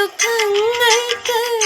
ആത്മദുഃഖങ്ങൾക്ക്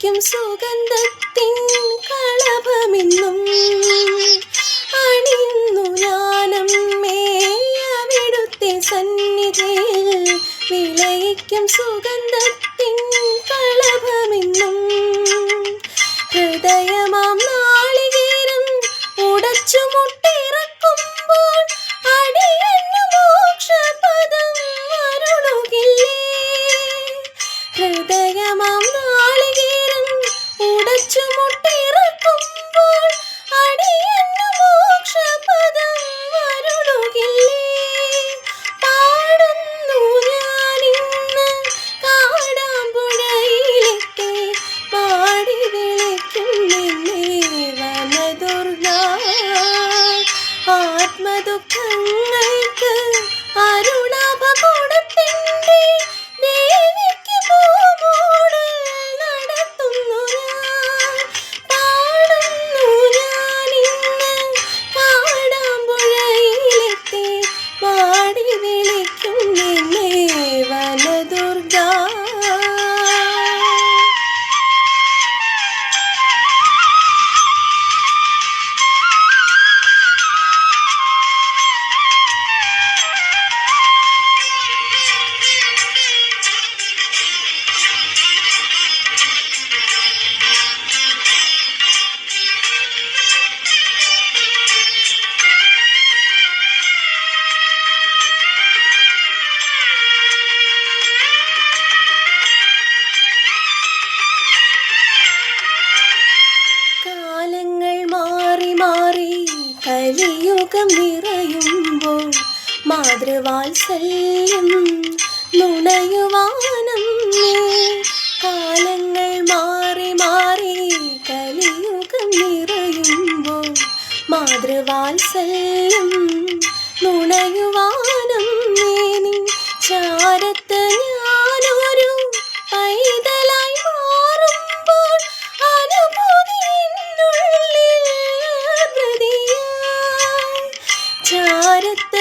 വിലയിക്കും സുഗന്ധത്തിൻ കളഭമിന്നും അണിയുന്നു ഞാനമ്മേ അവിടുത്തെ സന്നിധിയിൽ വിലയിക്കും സുഗന്ധത്തിൻ കളഭമിന്നും ഹൃദയമാം നാളികേരം ഉടച്ചു ആത്മദുഃഖങ്ങൾക്ക് അരുണാഭകൂടത്തിന്റെ കലിയുഗം നിറയുമ്പോൾ മാതൃവാത്സല്യം നുണയുവാനം കാലങ്ങൾ മാറി മാറി കലിയുഗം നിറയുമ്പോൾ മാതൃവാത്സല്യം നുണയുവാനം கரத்த